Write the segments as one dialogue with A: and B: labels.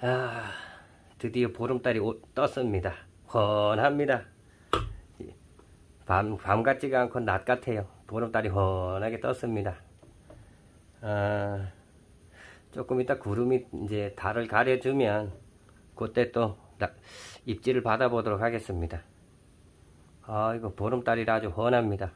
A: 아, 드디어 보름달이 오- 떴습니다. 훤합니다. 밤, 밤 같지가 않고 낮 같아요. 보름달이 훤하게 떴습니다. 아, 조금 이따 구름이 이제 달을 가려주면 그때 또 나- 입질을 받아보도록 하겠습니다. 아, 이거 보름달이라 아주 훤합니다.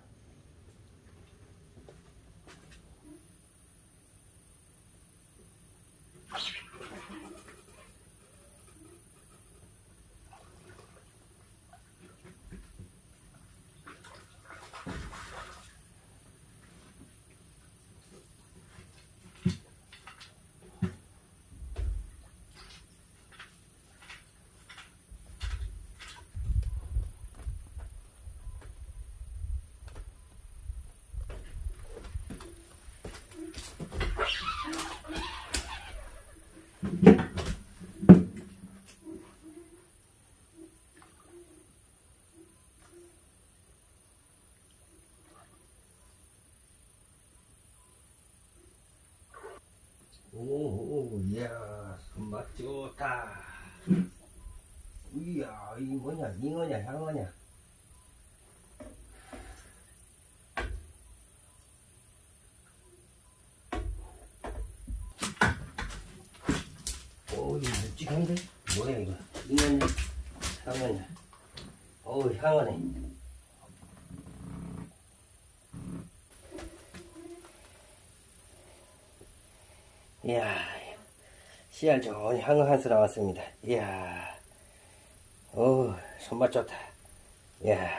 A: 오, 이야, 손맛 좋다. 이야, 이 뭐냐, 잉어냐, 향어냐. 오, 이거 묵직한데? 뭐야, 이거? 잉어냐, 향어냐. 어우, 향어네. 이야, 씨알 좋은 향어 한수 나왔습니다. 이야, 오, 손맛 좋다. 이야.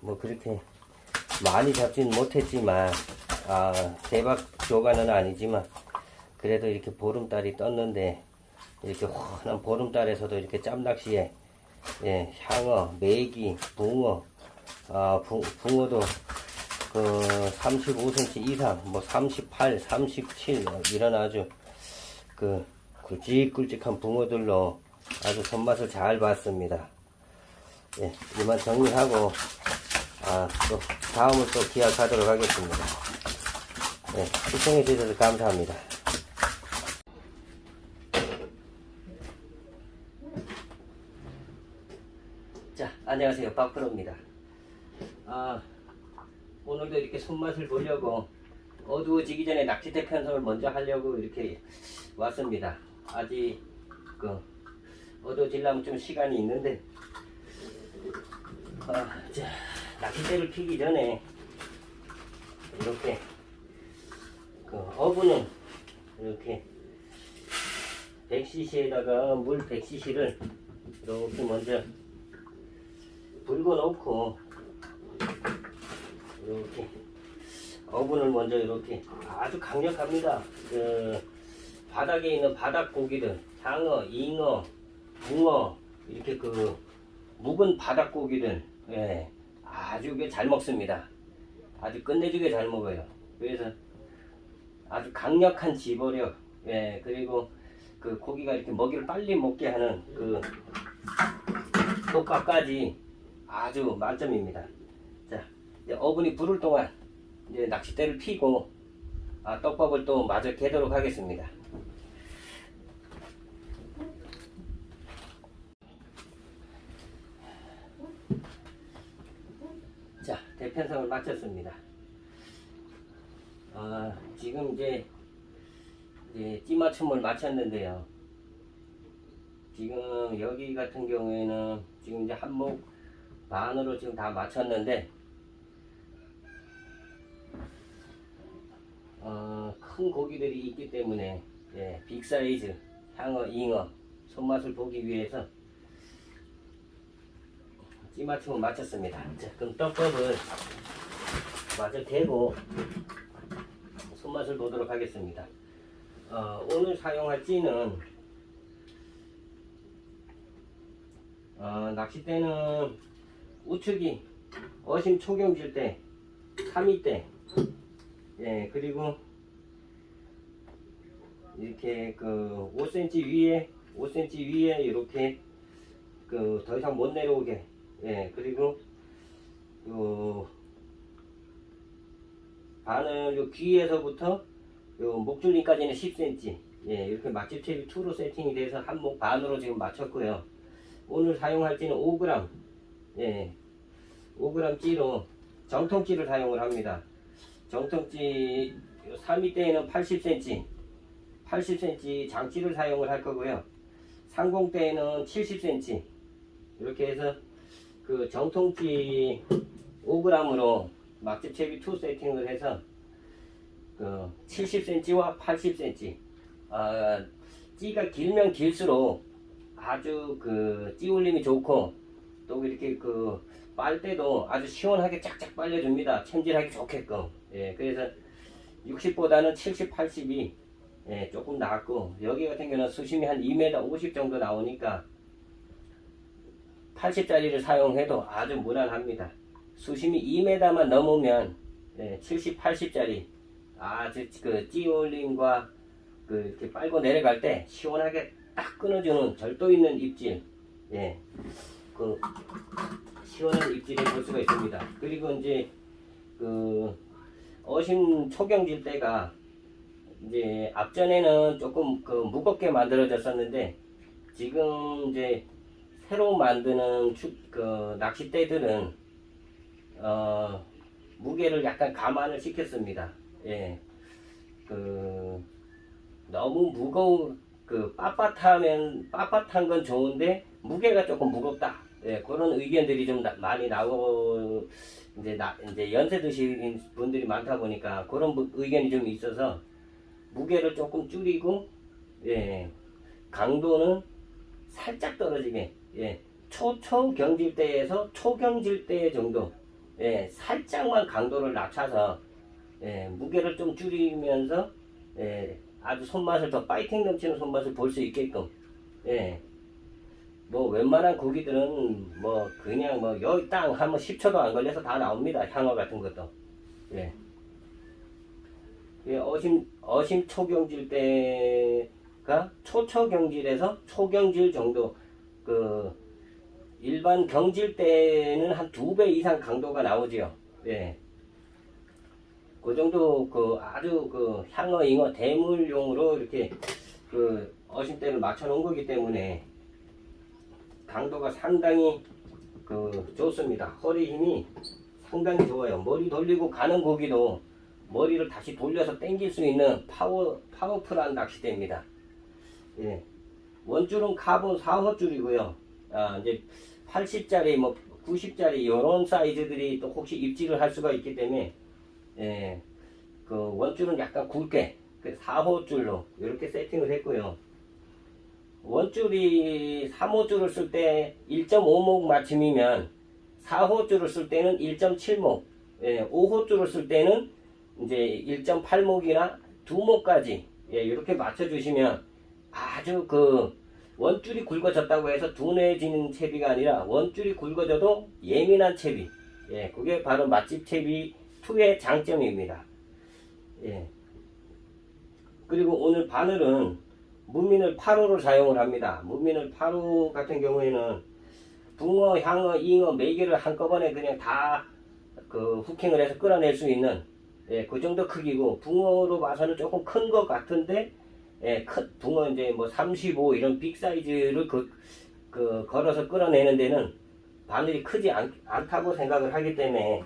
A: 뭐 그렇게 많이 잡지는 못했지만, 아, 대박 조가는 아니지만, 그래도 이렇게 보름달이 떴는데, 이렇게 환한 보름달에서도 이렇게 짬낚시에, 예, 향어, 메기, 붕어, 아, 붕, 붕어도 그 35cm 이상, 뭐 38, 37 이런 아주 그 굵직굵직한 붕어들로 아주 손맛을 잘 봤습니다. 예, 이만 정리하고 아, 또 다음을 또 기약하도록 하겠습니다. 예, 시청해 주셔서 감사합니다. 자, 안녕하세요. 박프로입니다. 아, 오늘도 이렇게 손맛을 보려고 어두워지기 전에 낚싯대 편성을 먼저 하려고 이렇게 왔습니다. 아직 그 어두워지려면 좀 시간이 있는데 아, 자, 낚싯대를 피기 전에 이렇게 그 어부는 이렇게 100cc에다가 물 100cc를 이렇게 먼저 불고 놓고 이렇게 어분을 먼저 이렇게 아주 강력합니다. 그 바닥에 있는 바닥 고기들, 상어, 잉어, 붕어 이렇게 그 묵은 바닥 고기들, 예, 아주 그잘 먹습니다. 아주 끝내주게 잘 먹어요. 그래서 아주 강력한 집어력, 예, 그리고 그 고기가 이렇게 먹이를 빨리 먹게 하는 그 효과까지 아주 만점입니다. 어분이 부를 동안 이제 낚싯대를 피고 아, 떡밥을 또 마저 개도록 하겠습니다. 자, 대편성을 마쳤습니다. 아, 지금 이제 이제 찌맞춤을 마쳤는데요. 지금 여기 같은 경우에는 지금 이제 한목 반으로 지금 다 마쳤는데 어, 큰 고기들이 있기 때문에 예, 빅 사이즈 향어, 잉어 손맛을 보기 위해서 찌맞춤을 마쳤습니다. 자, 그럼 떡밥을 마저 대고 손맛을 보도록 하겠습니다. 어, 오늘 사용할 찌는 어, 낚싯대는 우측이 어심 초경질 때, 3위 때, 예, 그리고 이렇게 그 5cm 위에, 5cm 위에 이렇게 그 더 이상 못 내려오게, 예, 그리고 그 바늘 요 귀에서부터 요 목줄림까지는 10cm. 예, 이렇게 맛집 탭이 2로 세팅이 돼서 한목 반으로 지금 맞췄고요. 오늘 사용할지는 5g. 예, 5g 찌로 정통 찌를 사용을 합니다. 정통찌 3위 때에는 80cm, 80cm 장찌를 사용을 할 거고요. 상공 때에는 70cm. 이렇게 해서 그 정통찌 5g으로 맛집 채비 2 세팅을 해서 그 70cm와 80cm. 아, 찌가 길면 길수록 아주 그 찌올림이 좋고 또 이렇게 그 빨 때도 아주 시원하게 쫙쫙 빨려줍니다. 챔질하기 좋게끔. 예, 그래서 60보다는 70, 80이 예, 조금 낫고 여기 같은 경우는 수심이 한 2m 50 정도 나오니까 80짜리를 사용해도 아주 무난합니다. 수심이 2m만 넘으면 예, 70, 80짜리 아주 그 찌올림과 그 이렇게 빨고 내려갈 때 시원하게 딱 끊어주는 절도 있는 입질 예, 그 시원한 입질을 볼 수가 있습니다. 그리고 이제 그 어심 초경질 때가 이제 앞전에는 조금 그 무겁게 만들어졌었는데 지금 이제 새로 만드는 추, 그 낚싯대들은 어 무게를 약간 감안을 시켰습니다. 예. 그 너무 무거운 그 빳빳하면 빳빳한 건 좋은데 무게가 조금 무겁다. 예, 그런 의견들이 좀 나- 많이 나오고 이제 나, 이제 연세 드신 분들이 많다 보니까 그런 부- 의견이 좀 있어서 무게를 조금 줄이고 예, 강도는 살짝 떨어지게 예, 초초 경질대에서 초경질대 정도 예, 살짝만 강도를 낮춰서 예, 무게를 좀 줄이면서 예, 아주 손맛을 더 파이팅 넘치는 손맛을 볼 수 있게끔 예. 뭐 웬만한 고기들은 뭐 그냥 뭐 여기 땅 하면 10초도 안 걸려서 다 나옵니다 향어 같은 것도 예. 예, 어심 어심 초경질 때가 초초 경질에서 초경질 정도 그 일반 경질 때는 한 두 배 이상 강도가 나오지요. 예. 그 정도 그 아주 그 향어 잉어 대물용으로 이렇게 그 어심대를 맞춰 놓은 거기 때문에 강도가 상당히 그 좋습니다. 허리 힘이 상당히 좋아요. 머리 돌리고 가는 고기도 머리를 다시 돌려서 당길 수 있는 파워 파워풀한 낚싯대입니다. 예. 원줄은 카본 4호줄이고요. 아, 이제 80짜리 뭐 90짜리 이런 사이즈들이 또 혹시 입질을 할 수가 있기 때문에 예. 그 원줄은 약간 굵게 그 4호줄로 이렇게 세팅을 했고요. 원줄이 3호줄을 쓸 때 1.5목 맞춤이면 4호줄을 쓸 때는 1.7목, 예, 5호줄을 쓸 때는 이제 1.8목이나 2목까지 예, 이렇게 맞춰주시면 아주 그 원줄이 굵어졌다고 해서 둔해지는 채비가 아니라 원줄이 굵어져도 예민한 채비. 예, 그게 바로 맛집 채비 2의 장점입니다. 예. 그리고 오늘 바늘은 무민을 8호를 사용을 합니다. 무민을 8호 같은 경우에는 붕어, 향어, 잉어 네 개를 한꺼번에 그냥 다 그 후킹을 해서 끌어낼 수 있는 예, 그 정도 크기고 붕어로 봐서는 조금 큰 것 같은데 예, 큰 붕어 이제 뭐 35 이런 빅 사이즈를 그, 그 걸어서 끌어내는 데는 바늘이 크지 않, 않다고 생각을 하기 때문에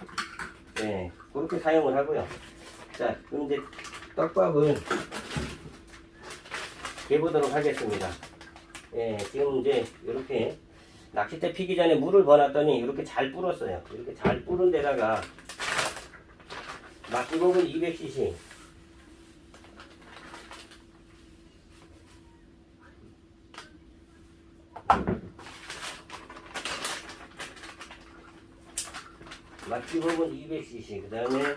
A: 예, 그렇게 사용을 하고요. 자, 그럼 이제 떡밥을 개보도록 하겠습니다. 예, 지금 이제 이렇게 낚싯대 피기 전에 물을 버놨더니 이렇게 잘 불었어요. 이렇게 잘 불은 데다가 막기복은 200cc 막기복은 200cc 그 다음에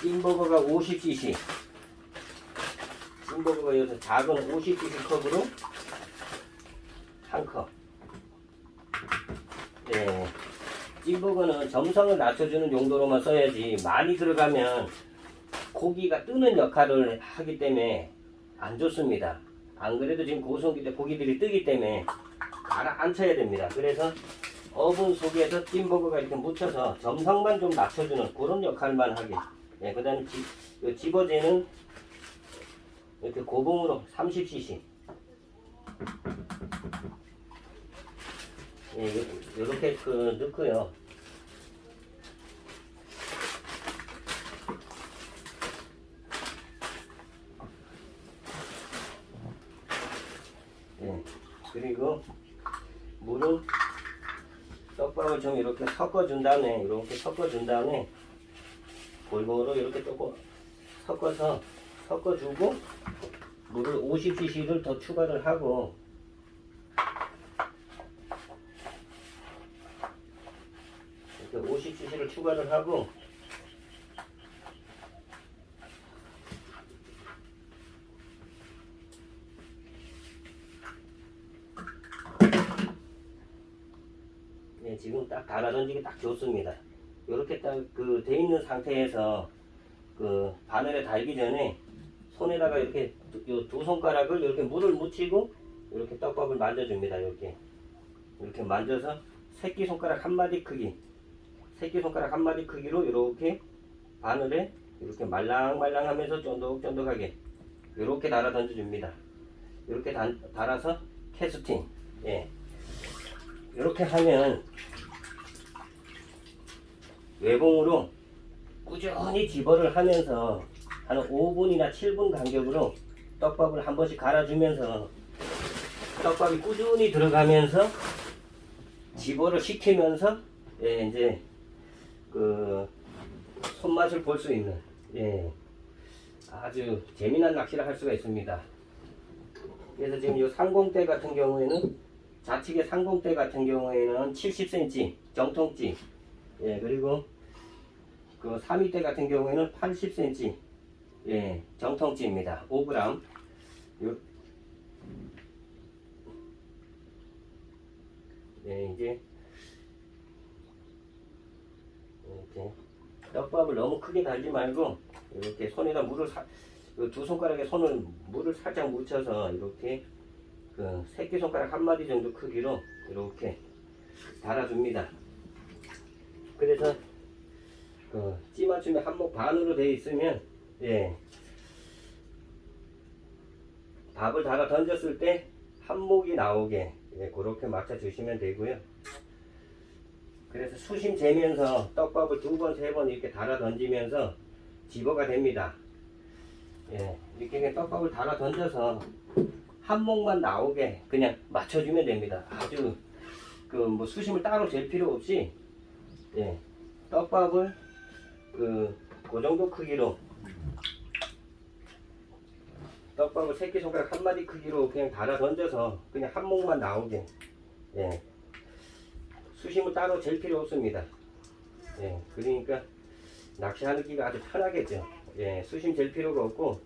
A: 찐버거가 50cc 찐버거가 여기서 작은 50cc 컵으로 한 컵. 네. 찐버거는 점성을 낮춰주는 용도로만 써야지 많이 들어가면 고기가 뜨는 역할을 하기 때문에 안 좋습니다. 안 그래도 지금 고성기 때 고기들이 뜨기 때문에 가라앉혀야 됩니다. 그래서 어분 속에서 찜버거가 이렇게 묻혀서 점성만 좀 낮춰주는 그런 역할만 하게. 예, 그 다음에 집어제는 이렇게 고봉으로 30cc. 예, 이렇게 그 넣고요. 예, 그리고 물은 떡밥을 좀 이렇게 섞어준 다음에 이렇게 섞어준 다음에 골고루 이렇게 섞어서 섞어주고 물을 50cc를 더 추가를 하고 이렇게 50cc를 추가를 하고 예, 지금 딱 달아 던지기 딱 좋습니다. 이렇게 딱 그 돼 있는 상태에서 그 바늘에 달기 전에 손에다가 이렇게 두, 손가락을 이렇게 물을 묻히고 이렇게 떡밥을 만져줍니다. 이렇게 이렇게 만져서 새끼 손가락 한 마디 크기, 새끼 손가락 한 마디 크기로 이렇게 바늘에 이렇게 말랑말랑하면서 쫀득쫀득하게 이렇게 달아 던져줍니다. 이렇게 단- 달아서 캐스팅, 예, 이렇게 하면 외봉으로 꾸준히 집어를 하면서 한 5분이나 7분 간격으로 떡밥을 한 번씩 갈아주면서 떡밥이 꾸준히 들어가면서 집어를 시키면서 예, 이제 그 손맛을 볼 수 있는 예, 아주 재미난 낚시를 할 수가 있습니다. 그래서 지금 이 상공대 같은 경우에는 좌측의 상공대 같은 경우에는 70cm 정통찌 예, 그리고 그 3위대 같은 경우에는 80cm 예, 정통찌입니다. 5g. 요, 예, 이제 이렇게 떡밥을 너무 크게 달지 말고 이렇게 손에다 물을 사, 그두 손가락에 손을 물을 살짝 묻혀서 이렇게 그 새끼 손가락 한 마디 정도 크기로 이렇게 달아줍니다. 그래서 그 찌맞춤이 한목 반으로 되어 있으면 예 밥을 달아 던졌을 때 한목이 나오게 예, 그렇게 맞춰 주시면 되고요. 그래서 수심 재면서 떡밥을 두 번, 세 번 이렇게 달아 던지면서 집어가 됩니다. 예, 이렇게 떡밥을 달아 던져서 한목만 나오게 그냥 맞춰주면 됩니다. 아주 그 뭐 수심을 따로 잴 필요 없이 예, 떡밥을 그, 그 정도 크기로 떡밥을 새끼손가락 한 마디 크기로 그냥 달아 던져서 그냥 한 목만 나오게 예. 수심을 따로 잴 필요 없습니다. 예. 그러니까 낚시하기가 아주 편하겠죠. 예. 수심 잴 필요가 없고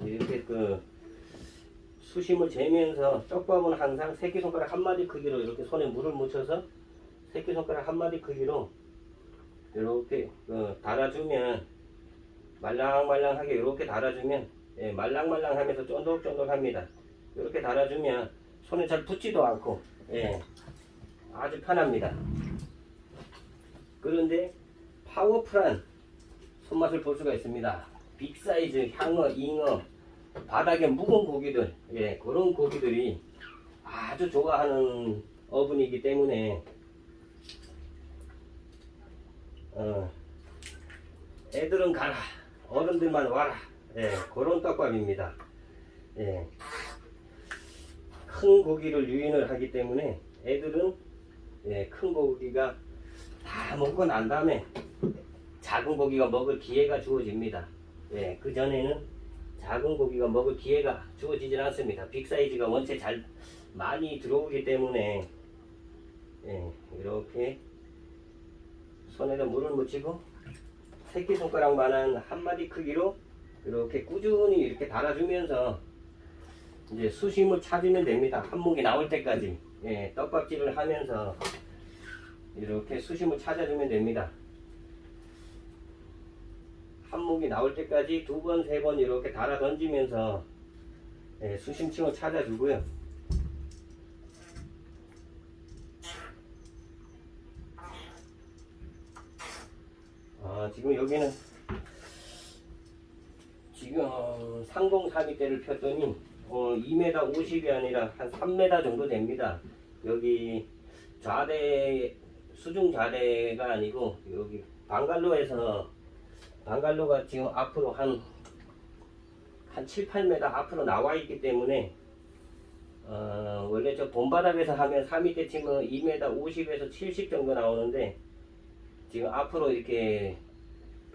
A: 이렇게 그 수심을 재면서 떡밥은 항상 새끼손가락 한 마디 크기로 이렇게 손에 물을 묻혀서 새끼손가락 한 마디 크기로 이렇게 어, 달아주면 말랑말랑하게 이렇게 달아주면 예, 말랑말랑하면서 쫀득쫀득합니다. 이렇게 달아주면 손에 잘 붙지도 않고 예, 아주 편합니다. 그런데 파워풀한 손맛을 볼 수가 있습니다. 빅사이즈 향어, 잉어, 바닥에 묵은 고기들, 예, 그런 고기들이 아주 좋아하는 어분이기 때문에 어, 애들은 가라, 어른들만 와라, 예, 그런 떡밥입니다. 예, 큰 고기를 유인을 하기 때문에 애들은 예, 큰 고기가 다 먹고 난 다음에 작은 고기가 먹을 기회가 주어집니다. 예, 그 전에는 작은 고기가 먹을 기회가 주어지질 않습니다. 빅 사이즈가 원체 잘 많이 들어오기 때문에 예, 이렇게 손에다 물을 묻히고 새끼 손가락만한 한 마디 크기로 이렇게 꾸준히 이렇게 달아주면서 이제 수심을 찾으면 됩니다. 한목이 나올 때까지 예, 떡밥질을 하면서 이렇게 수심을 찾아주면 됩니다. 한목이 나올 때까지 두 번, 세 번 이렇게 달아 던지면서 예, 수심층을 찾아주고요. 아, 지금 여기는 지금 상공사미대를 폈더니 어, 2m 50이 아니라 한 3m 정도 됩니다. 여기 좌대 수중 좌대가 아니고 여기 방갈로에서 방갈로가 지금 앞으로 한한 7, 8m 앞으로 나와 있기 때문에 어, 원래 저 본바닥에서 하면 3m 치면 2m 50에서 70 정도 나오는데 지금 앞으로 이렇게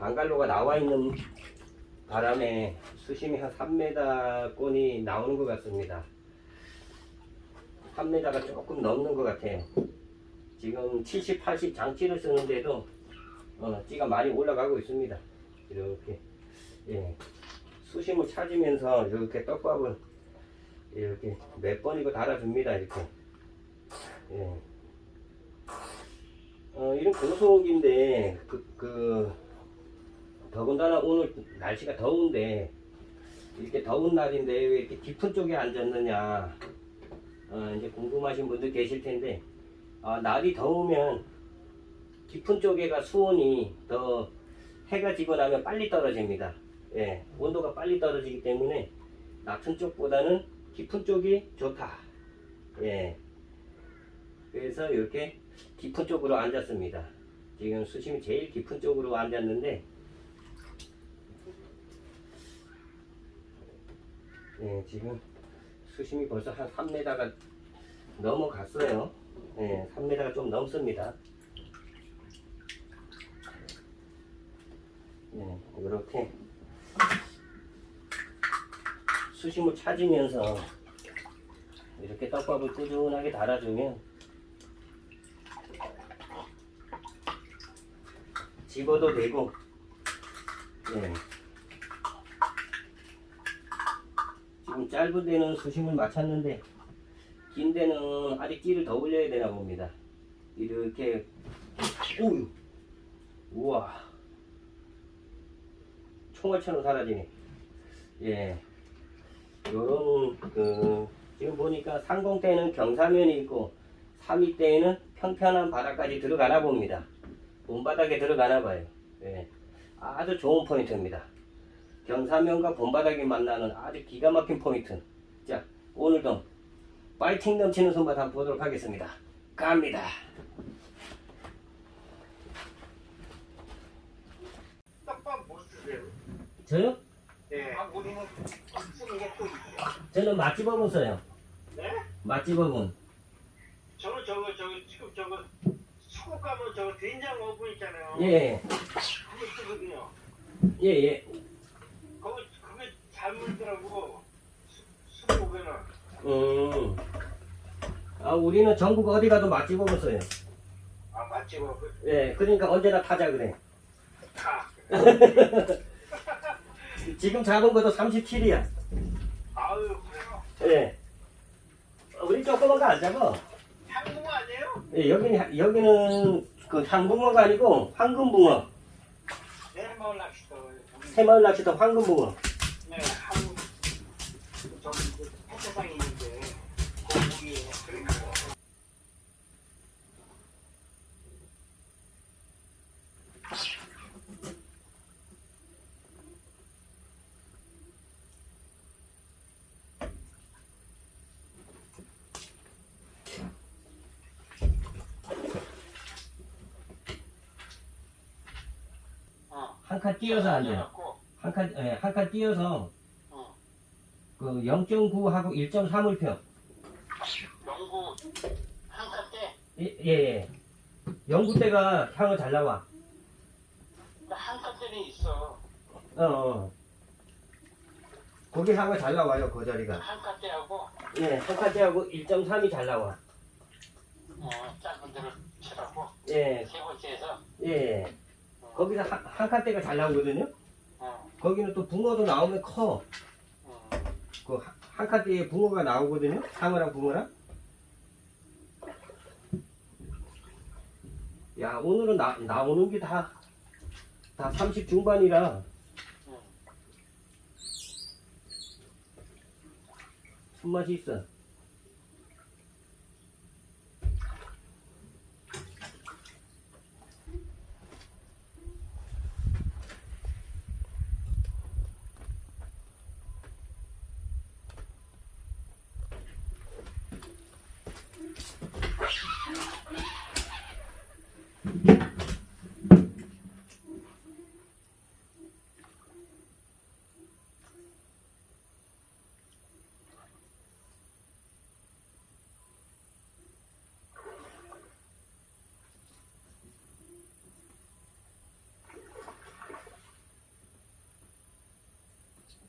A: 방갈로가 나와 있는 바람에 수심이 한 3m 꼴이 나오는 것 같습니다. 3m가 조금 넘는 것 같아요. 지금 70, 80 장치를 쓰는데도 어, 찌가 많이 올라가고 있습니다. 이렇게 예. 수심을 찾으면서 이렇게 떡밥을 이렇게 몇 번이고 달아줍니다. 이렇게 예. 어, 이런 고소옥인데 그, 그 더군다나 오늘 날씨가 더운데 이렇게 더운 날인데 왜 이렇게 깊은 쪽에 앉았느냐 어, 이제 궁금하신 분들 계실 텐데 아, 날이 더우면 깊은 쪽에가 수온이 더 해가 지고 나면 빨리 떨어집니다. 예, 온도가 빨리 떨어지기 때문에 낮은 쪽보다는 깊은 쪽이 좋다. 예. 그래서 이렇게 깊은 쪽으로 앉았습니다. 지금 수심이 제일 깊은 쪽으로 앉았는데, 예, 지금 수심이 벌써 한 3m가 넘어갔어요. 예, 3m가 좀 넘습니다. 예, 이렇게 수심을 찾으면서 이렇게 떡밥을 꾸준하게 달아주면 집어도 되고 예. 지금 짧은 데는 수심을 맞췄는데 긴 데는 아직 찌를 더 올려야 되나 봅니다 이렇게 오유 우와 총알처럼 사라지네 예 요런 그 지금 보니까 상공 때는 경사면이 있고 3위 때에는 평평한 바닥까지 들어가나 봅니다. 본바닥에 들어가나 봐요. 예. 아주 좋은 포인트입니다. 경사면과 본바닥이 만나는 아주 기가 막힌 포인트. 자, 오늘도 파이팅 넘치는 손맛 한번 보도록 하겠습니다. 갑니다.
B: 쓰세요.
A: 저요?
B: 예. 아.
A: 저는 맛집 어분 써요.
B: 네?
A: 맛집 어분.
B: 저는 저거, 저거, 지금 저거, 수국 가면 저거 된장 어분 있잖아요.
A: 예,
B: 그거 쓰거든요.
A: 예, 예.
B: 잘 물더라고. 수- 수국에는.
A: 음. 아, 우리는 전국 어디 가도 맛집 써요.
B: 아, 뭐. 그,
A: 예, 그러니까 언제나 타자 그래.
B: 다.
A: 지금 잡은 것도 37이야.
B: 아유, 그래요.
A: 예. 어, 우리 조그만 거안 잡아.
B: 향붕어 아니에요?
A: 예, 여기는, 여기는 그 향붕어가 아니고 황금붕어.
B: 낚시도. 우리
A: 새마을 낚시터 황금붕어.
B: 네, 한, 저기, 그, 햇세상이 있는데, 거기, 그러니까. 어.
A: 한 칸 띄어서 안 돼요.
B: 해놓고,
A: 한 칸, 예, 한 칸 띄어서
B: 어.
A: 그 0.9하고 1.3을 펴.
B: 영구 한칸 때
A: 예, 예, 예. 영구대가 향을 잘 나와.
B: 한칸 때는 있어.
A: 어, 어. 거기 향을 잘 나와요, 그 자리가.
B: 한 칸 때하고
A: 예, 한 칸째하고 1.3이 잘 나와.
B: 어, 짧은 데를 치라고
A: 예,
B: 세 번째에서
A: 예. 거기서 한, 한 칸대가 잘 나오거든요.
B: 어,
A: 거기는 또 붕어도 나오면 커.
B: 어,
A: 그한 칸대에 붕어가 나오거든요. 상어랑 붕어랑. 야 오늘은 나, 나오는 게 다 다 30 중반이라
B: 어.
A: 손맛이 있어.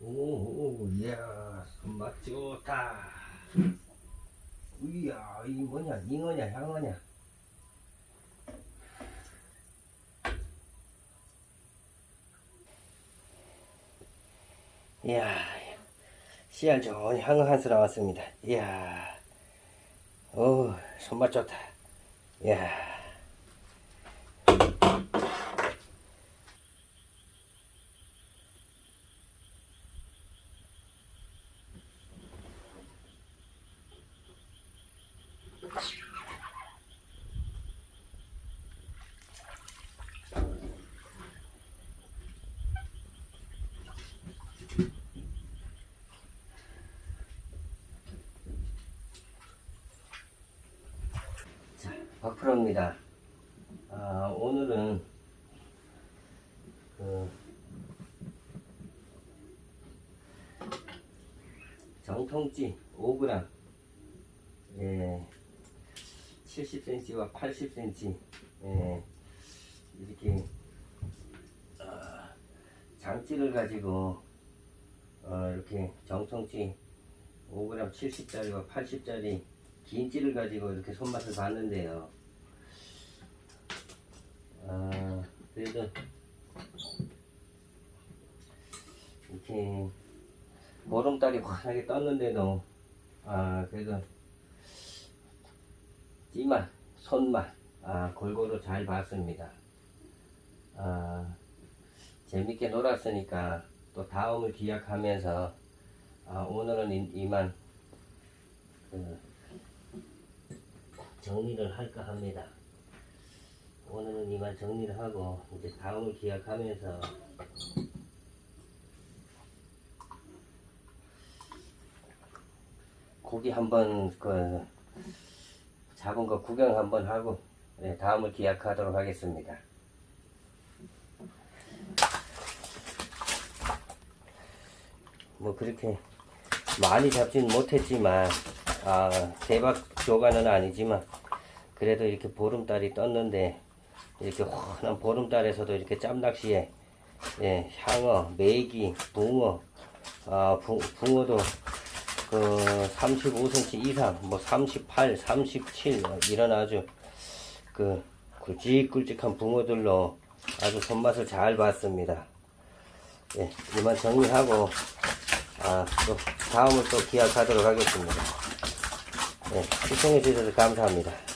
A: 오, 이야, 손맛 좋다. 이야, 이 뭐냐, 잉어냐, 향어냐. 이야, 씨알 좋은 향어 한수 나왔습니다. 이야, 오, 손맛 좋다. 이야. 자, 박 프로입니다. 아, 오늘은 그 정통찌 5g 예, 70cm와 80cm 예, 이렇게 아, 장찌를 가지고 어, 이렇게 정통찌 5g 70짜리와 80짜리 긴 찌를 가지고 이렇게 손맛을 봤는데요. 아, 그래도 이렇게 보름달이 환하게 떴는데도 아, 그래도 찌맛, 손맛 아, 골고루 잘 봤습니다. 아, 재밌게 놀았으니까 또 다음을 기약하면서 아, 오늘은 이, 이만 그 정리를 할까 합니다. 오늘은 이만 정리를 하고 이제 다음을 기약하면서 고기 한번 그 잡은 거 구경 한번 하고 네, 다음을 기약하도록 하겠습니다. 뭐 그렇게 많이 잡진 못했지만 아 대박 조가는 아니지만 그래도 이렇게 보름달이 떴는데 이렇게 환한 보름달에서도 이렇게 짬낚시에 예, 향어, 메기, 붕어, 아 붕, 붕어도 그 35cm 이상, 뭐 38, 37 이런 아주 그 굵직굵직한 붕어들로 아주 손맛을 잘 봤습니다. 예, 이만 정리하고 아, 또 다음을 또 기약하도록 하겠습니다. 네, 시청해 주셔서 감사합니다.